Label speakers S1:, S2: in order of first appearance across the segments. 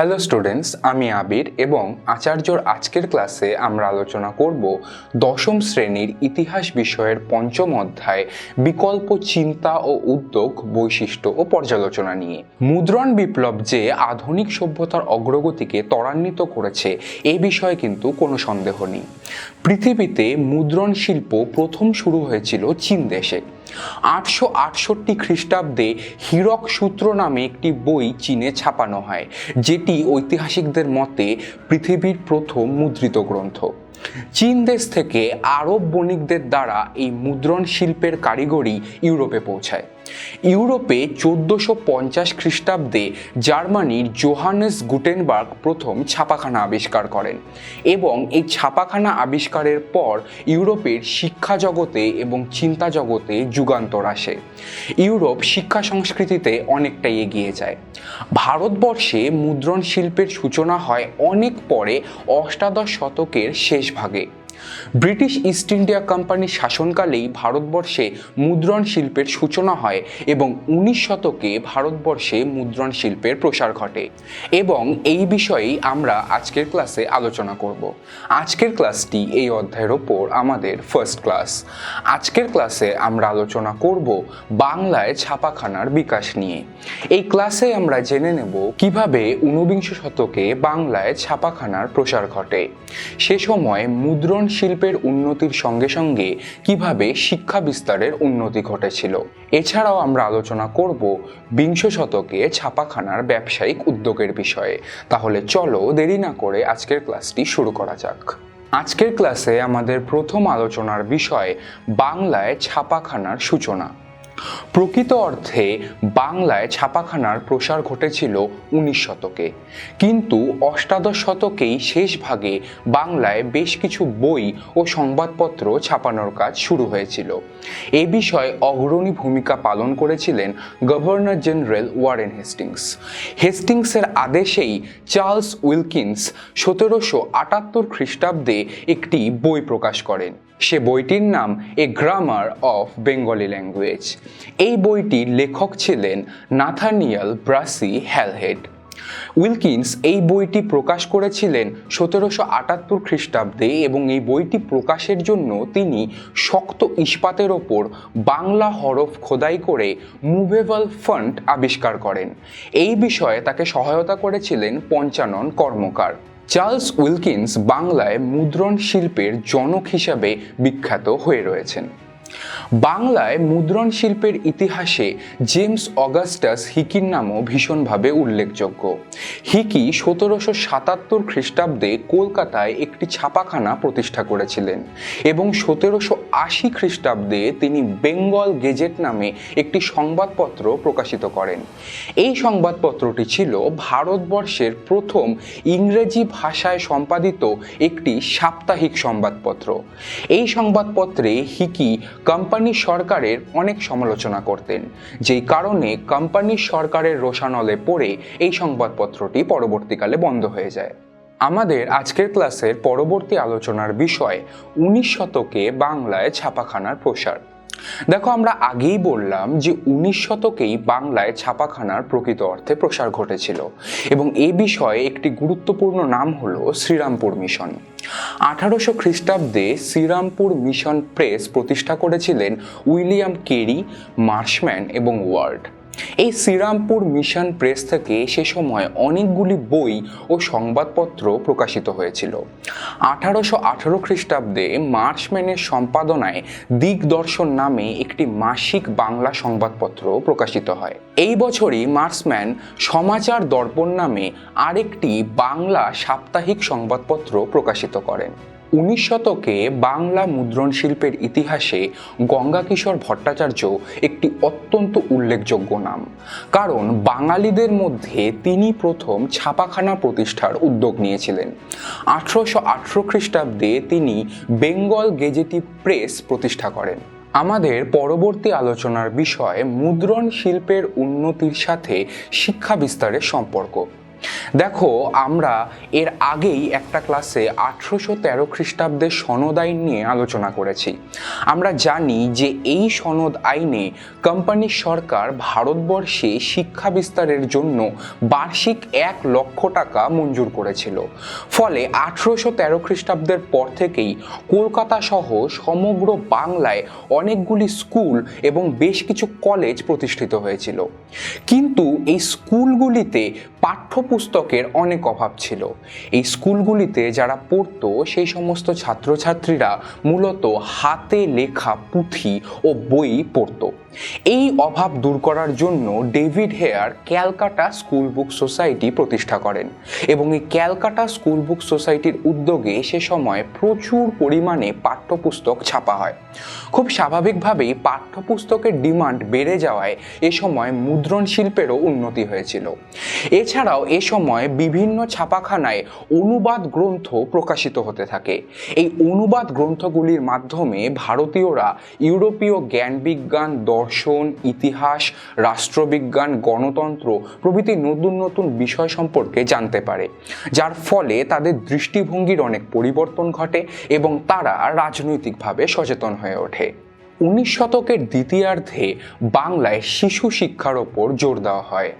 S1: Hello students আমি আবির এবং আচার্যর আজকের ক্লাসে আমরা আলোচনা করব দশম শ্রেণির ইতিহাস বিষয়ের পঞ্চম অধ্যায়, বিকল্প চিন্তা ও উদ্যোগ, বৈশিষ্ট্য ও পর্যালোচনা নিয়ে। মুদ্রণ বিপ্লব যে আধুনিক সভ্যতার অগ্রগতিকে ত্বরান্বিত করেছে, এ বিষয়ে কিন্তু কোনো সন্দেহ নেই। পৃথিবীতে মুদ্রণ শিল্প প্রথম শুরু হয়েছিল চীন দেশে। আটশো আটষট্টি খ্রিস্টাব্দে হীরক সূত্র নামে একটি বই চীনে ছাপানো হয়, যেটি ঐতিহাসিকদের মতে পৃথিবীর প্রথম মুদ্রিত গ্রন্থ। চীন দেশ থেকে আরব বণিকদের দ্বারা এই মুদ্রণ শিল্পের কারিগরি ইউরোপে পৌঁছায়। ইউরোপে চোদ্দোশো পঞ্চাশ খ্রিস্টাব্দে জার্মানির জোহানেস গুটেনবার্গ প্রথম ছাপাখানা আবিষ্কার করেন এবং এই ছাপাখানা আবিষ্কারের পর ইউরোপের শিক্ষা জগতে এবং চিন্তা জগতে যুগান্তর আসে। ইউরোপ শিক্ষা সংস্কৃতিতে অনেকটাই এগিয়ে যায়। ভারতবর্ষে মুদ্রণ শিল্পের সূচনা হয় অনেক পরে অষ্টাদশ শতকের শেষ ভাগে ব্রিটিশ ইস্ট ইন্ডিয়া কোম্পানির শাসনকালেই ভারতবর্ষে মুদ্রণ শিল্পের সূচনা হয় এবং উনিশ শতকে ভারতবর্ষে মুদ্রণ শিল্পের প্রসার ঘটে। এবং এই বিষয়েই আমরা আজকের ক্লাসে আলোচনা করব। আজকের ক্লাসটি এই অধ্যায়ের ওপর আমাদের ফার্স্ট ক্লাস আজকের ক্লাসে আমরা আলোচনা করব বাংলায় ছাপাখানার বিকাশ নিয়ে। এই ক্লাসে আমরা জেনে নেব কীভাবে ঊনবিংশ শতকে বাংলায় ছাপাখানার প্রসার ঘটে। সে সময় মুদ্রণ শিল্পের উন্নতির সঙ্গে সঙ্গে কীভাবে শিক্ষা বিস্তারের উন্নতি ঘটেছিল। এছাড়াও আমরা আলোচনা করব বিংশ শতকে ছাপাখানার ব্যবসায়িক উদ্যোগের বিষয়ে। তাহলে চলো দেরি না করে আজকের ক্লাসটি শুরু করা যাক। আজকের ক্লাসে আমাদের প্রথম আলোচনার বিষয় বাংলায় ছাপাখানার সূচনা। প্রকৃত অর্থে বাংলায় ছাপাখানার প্রসার ঘটেছিল উনিশ শতকে। কিন্তু অষ্টাদশ শতকেই শেষ ভাগে বাংলায় বেশ কিছু বই ও সংবাদপত্র ছাপানোর কাজ শুরু হয়েছিল। এ বিষয়ে অগ্রণী ভূমিকা পালন করেছিলেন গভর্নর জেনারেল ওয়ারেন হেস্টিংস। হেস্টিংসের আদেশেই চার্লস উইলকিন্স সতেরোশো আটাত্তর খ্রিস্টাব্দে একটি বই প্রকাশ করেন। সে বইটির নাম a grammar of Bengali language এই বইটির লেখক ছিলেন নাথানিয়াল ব্রাসি হ্যালহেড। উইলকিন্স এই বইটি প্রকাশ করেছিলেন সতেরোশো আটাত্তর খ্রিস্টাব্দে এবং এই বইটি প্রকাশের জন্য তিনি শক্ত ইস্পাতের ওপর বাংলা হরফ খোদাই করে মুভেবল ফান্ড আবিষ্কার করেন। এই বিষয়ে তাকে সহায়তা করেছিলেন পঞ্চানন কর্মকার। চার্লস উইলকিন্স বাংলায় মুদ্রণ শিল্পের জনক হিসাবে বিখ্যাত হয়ে রয়েছেন। বাংলায় মুদ্রণ শিল্পের ইতিহাসে জেমস অগাস্টাস হিকির নামও ভীষণভাবে উল্লেখযোগ্য। হিকি সতেরোশো সাতাত্তর খ্রিস্টাব্দে কলকাতায় একটি ছাপাখানা প্রতিষ্ঠা করেছিলেন এবং সতেরোশো আশি খ্রিস্টাব্দে তিনি বেঙ্গল গেজেট নামে একটি সংবাদপত্র প্রকাশিত করেন। এই সংবাদপত্রটি ছিল ভারতবর্ষের প্রথম ইংরেজি ভাষায় সম্পাদিত একটি সাপ্তাহিক সংবাদপত্র। এই সংবাদপত্রে হিকি কোম্পানি সরকারের অনেক সমালোচনা করতেন, যেই কারণে কোম্পানি সরকারের রোষানলে পড়ে এই সংবাদপত্রটি পরবর্তীকালে বন্ধ হয়ে যায়। আমাদের আজকের ক্লাসের পরবর্তী আলোচনার বিষয় উনিশ শতকে বাংলায় ছাপাখানার প্রসার। দেখো, আমরা আগেই বললাম যে উনিশ শতকেই বাংলায় ছাপাখানার প্রকৃত অর্থে প্রসার ঘটেছিল এবং এ বিষয়ে একটি গুরুত্বপূর্ণ নাম হলো শ্রীরামপুর মিশন। আঠারোশো খ্রিস্টাব্দে শ্রীরামপুর মিশন প্রেস প্রতিষ্ঠা করেছিলেন উইলিয়াম কেরি, মার্শম্যান এবং ওয়ার্ড। এই শ্রীরামপুর মিশন প্রেস থেকে সে সময় অনেকগুলি বই ও সংবাদপত্র প্রকাশিত হয়েছিল। আঠারোশো আঠারো খ্রিস্টাব্দে মার্শম্যানের সম্পাদনায় দিগদর্শন নামে একটি মাসিক বাংলা সংবাদপত্র প্রকাশিত হয়। এই বছরই মার্সম্যান সমাচার দর্পণ নামে আরেকটি বাংলা সাপ্তাহিক সংবাদপত্র প্রকাশিত করেন। উনিশ শতকে বাংলা মুদ্রণ শিল্পের ইতিহাসে গঙ্গাকিশোর ভট্টাচার্য একটি অত্যন্ত উল্লেখযোগ্য নাম। কারণ বাঙালিদের মধ্যে তিনি প্রথম ছাপাখানা প্রতিষ্ঠার উদ্যোগ নিয়েছিলেন। আঠারোশো আঠেরো খ্রিস্টাব্দে তিনি বেঙ্গল গেজেটিভ প্রেস প্রতিষ্ঠা করেন। আমাদের পরবর্তী আলোচনার বিষয় মুদ্রণ শিল্পের উন্নতির সাথে শিক্ষা বিস্তারের সম্পর্ক। দেখো, আমরা এর আগেই একটা ক্লাসে আঠেরোশো তেরো খ্রিস্টাব্দের সনদ আইন নিয়ে আলোচনা করেছি। আমরা জানি যে এই সনদ আইনে কোম্পানির সরকার ভারতবর্ষে শিক্ষা বিস্তারের জন্য বার্ষিক এক লক্ষ টাকা মঞ্জুর করেছিল। ফলে আঠেরোশো তেরো খ্রিস্টাব্দের পর থেকেই কলকাতা সহ সমগ্র বাংলায় অনেকগুলি স্কুল এবং বেশ কিছু কলেজ প্রতিষ্ঠিত হয়েছিল। কিন্তু এই স্কুলগুলিতে পাঠ্যপুস্তকের অনেক অভাব ছিল। এই স্কুলগুলিতে যারা পড়তো, সেই সমস্ত ছাত্রছাত্রীরা মূলত হাতে লেখা পুঁথি ও বই পড়তো। এই অভাব দূর করার জন্য David Hare Calcutta school book society প্রতিষ্ঠা করেন এবং এই ক্যালকাটা স্কুল বুক সোসাইটির উদ্যোগে সে সময় প্রচুর পরিমাণে পাঠ্যপুস্তক ছাপা হয়। খুব স্বাভাবিকভাবেই পাঠ্যপুস্তকের ডিমান্ড বেড়ে যাওয়ায় এ সময় মুদ্রণ শিল্পেরও উন্নতি হয়েছিল। এছাড়াও এ সময় বিভিন্ন ছাপাখানায় অনুবাদ গ্রন্থ প্রকাশিত হতে থাকে। এই অনুবাদ গ্রন্থগুলির মাধ্যমে ভারতীয়রা ইউরোপীয় জ্ঞান বিজ্ঞান দর্শন, ইতিহাস, রাষ্ট্রবিজ্ঞান, গণতন্ত্র প্রভৃতি নতুন নতুন বিষয় সম্পর্কে জানতে পারে। যার ফলে তাদের দৃষ্টিভঙ্গির অনেক পরিবর্তন ঘটে এবং তারা রাজনৈতিকভাবে সচেতন হয়ে ওঠে। উনিশ শতকের দ্বিতীয়ার্ধে বাংলায় শিশু শিক্ষার ওপর জোর দেওয়া হয়।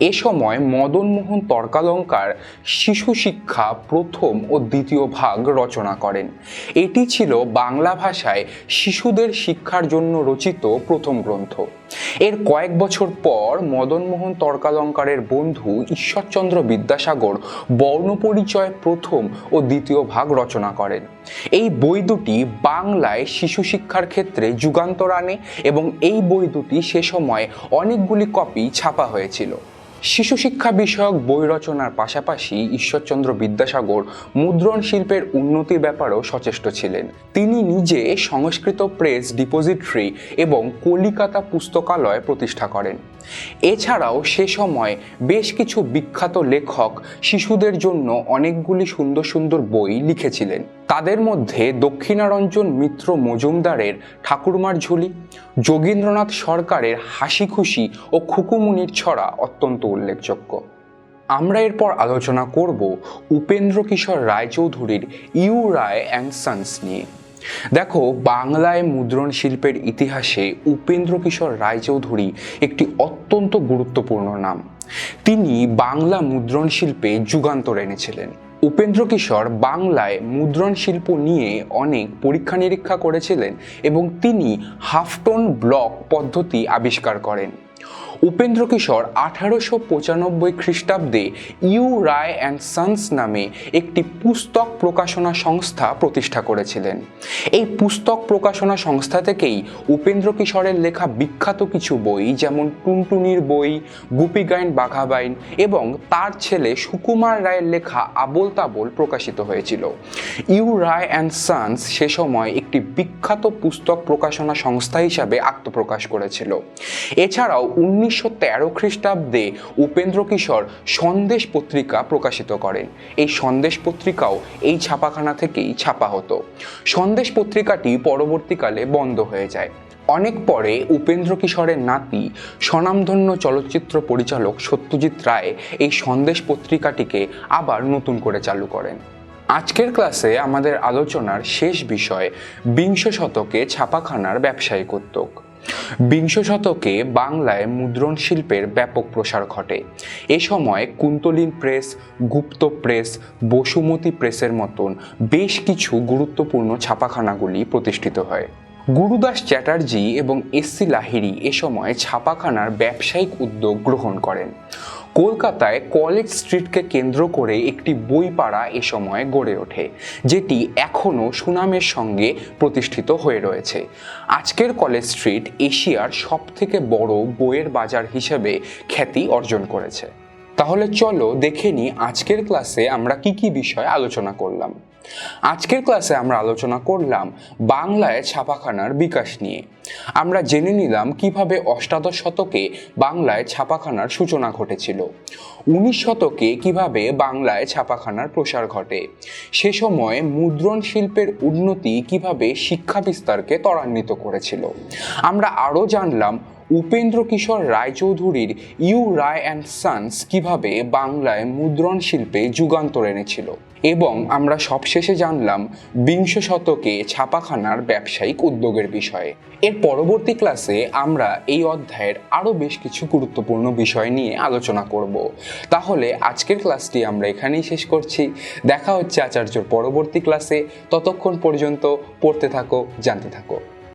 S1: এ সময় মদনমোহন তর্কালঙ্কার শিশু শিক্ষা প্রথম ও দ্বিতীয় ভাগ রচনা করেন। এটি ছিল বাংলা ভাষায় শিশুদের শিক্ষার জন্য রচিত প্রথম গ্রন্থ। এর কয়েক বছর পর মদনমোহন তর্কালঙ্কারের বন্ধু ঈশ্বরচন্দ্র বিদ্যাসাগর বর্ণপরিচয় প্রথম ও দ্বিতীয় ভাগ রচনা করেন। এই বই দুটি বাংলায় শিশু শিক্ষার ক্ষেত্রে যুগান্তর আনে এবং এই বই দুটি সে সময় অনেকগুলি কপি ছাপা হয়েছিল। শিশু শিক্ষা বিষয়ক বই রচনার পাশাপাশি ঈশ্বরচন্দ্র বিদ্যাসাগর মুদ্রণ শিল্পের উন্নতির ব্যাপারেও সচেষ্ট ছিলেন। তিনি নিজে সংস্কৃত প্রেস ডিপোজিটরি এবং কলিকাতা পুস্তকালয় প্রতিষ্ঠা করেন। এছাড়াও সে সময় বেশ কিছু বিখ্যাত লেখক শিশুদের জন্য অনেকগুলি সুন্দর সুন্দর বই লিখেছিলেন। তাদের মধ্যে দক্ষিণারঞ্জন মিত্র মজুমদারের ঠাকুরমার ঝুলি, যোগীন্দ্রনাথ সরকারের হাসি খুশি ও খুকুমুনির ছড়া অত্যন্ত উল্লেখযোগ্য। আমরা এরপর আলোচনা করব উপেন্দ্র কিশোর রায়চৌধুরীর ইউ রায় অ্যান্ড সন্স নিয়ে। দেখো, বাংলায় মুদ্রণ শিল্পের ইতিহাসে উপেন্দ্র কিশোর রায়চৌধুরী একটি অত্যন্ত গুরুত্বপূর্ণ নাম। তিনি বাংলা মুদ্রণ শিল্পে যুগান্তর এনেছিলেন। উপেন্দ্র কিশোর বাংলায় মুদ্রণ শিল্প নিয়ে অনেক পরীক্ষা নিরীক্ষা করেছিলেন এবং তিনি হাফটন ব্লক পদ্ধতি আবিষ্কার করেন। উপেন্দ্র কিশোর আঠারোশো পঁচানব্বই খ্রিস্টাব্দে ইউ রায় অ্যান্ড সন্স নামে একটি পুস্তক প্রকাশনা সংস্থা প্রতিষ্ঠা করেছিলেন। এই পুস্তক প্রকাশনা সংস্থা থেকেই উপেন্দ্র কিশোরের লেখা বিখ্যাত কিছু বই যেমন টুনটুনির বই গুপি গাইন বাঘাবাইন এবং তার ছেলে সুকুমার রায়ের লেখা আবোল তাবোল প্রকাশিত হয়েছিল। ইউ রায় অ্যান্ড সন্স সে সময় একটি বিখ্যাত পুস্তক প্রকাশনা সংস্থা হিসাবে আত্মপ্রকাশ করেছিল। এছাড়াও উনিশশো তেরো খ্রিস্টাব্দে উপেন্দ্র কিশোর সন্দেশ পত্রিকা প্রকাশিত করেন। এই সন্দেশ পত্রিকাও এই ছাপাখানা থেকেই ছাপা হতো। সন্দেশ পত্রিকাটি পরবর্তীকালে বন্ধ হয়ে যায়। অনেক পরে উপেন্দ্র কিশোরের নাতি স্বনামধন্য চলচ্চিত্র পরিচালক সত্যজিৎ রায় এই সন্দেশ পত্রিকাটিকে আবার নতুন করে চালু করেন। আজকের ক্লাসে আমাদের আলোচনার শেষ বিষয় বিংশ শতকে ছাপাখানার ব্যবসায়িক উদ্যোগ বিংশ শতকে বাংলায় মুদ্রণ শিল্পের ব্যাপক প্রসার ঘটে। এ সময় কুন্তলিন প্রেস, গুপ্ত প্রেস, বসুমতী প্রেসের মতন বেশ কিছু গুরুত্বপূর্ণ ছাপাখানাগুলি প্রতিষ্ঠিত হয়। গুরুদাস চ্যাটার্জি এবং এস সি লাহিড়ী এ সময় ছাপাখানার ব্যবসায়িক উদ্যোগ গ্রহণ করেন। কলকাতায় কলেজ স্ট্রিটকে কেন্দ্র করে একটি বইপাড়া এ সময় গড়ে ওঠে, যেটি এখনও সুনামের সঙ্গে প্রতিষ্ঠিত হয়ে রয়েছে। আজকের কলেজ স্ট্রিট এশিয়ার সবথেকে বড় বইয়ের বাজার হিসেবে খ্যাতি অর্জন করেছে। তাহলে চলো দেখে নিই আজকের ক্লাসে আমরা কি কি বিষয় আলোচনা করলাম। আজকের ক্লাসে আমরা আলোচনা করলাম বাংলায় ছাপাখানার বিকাশ নিয়ে। আমরা জেনে নিলাম কীভাবে অষ্টাদশ শতকে বাংলায় ছাপাখানার সূচনা ঘটেছিল। উনিশ শতকে কীভাবে বাংলায় ছাপাখানার প্রসার ঘটে। সে সময় মুদ্রণ শিল্পের উন্নতি কীভাবে শিক্ষা বিস্তারকে ত্বরান্বিত করেছিল। আমরা আরও জানলাম উপেন্দ্র কিশোর রায়চৌধুরীর ইউ রায় অ্যান্ড সানস কীভাবে বাংলায় মুদ্রণ শিল্পে যুগান্তর এনেছিল। এবং আমরা সবশেষে জানলাম বিংশ শতকে ছাপাখানার ব্যবসায়িক উদ্যোগের বিষয়ে। এর পরবর্তী ক্লাসে আমরা এই অধ্যায়ের আরও বেশ কিছু গুরুত্বপূর্ণ বিষয় নিয়ে আলোচনা করব। তাহলে আজকের ক্লাসটি আমরা এখানেই শেষ করছি। দেখা হচ্ছে আচার্যর পরবর্তী ক্লাসে। ততক্ষণ পর্যন্ত পড়তে থাকো, জানতে থাকো।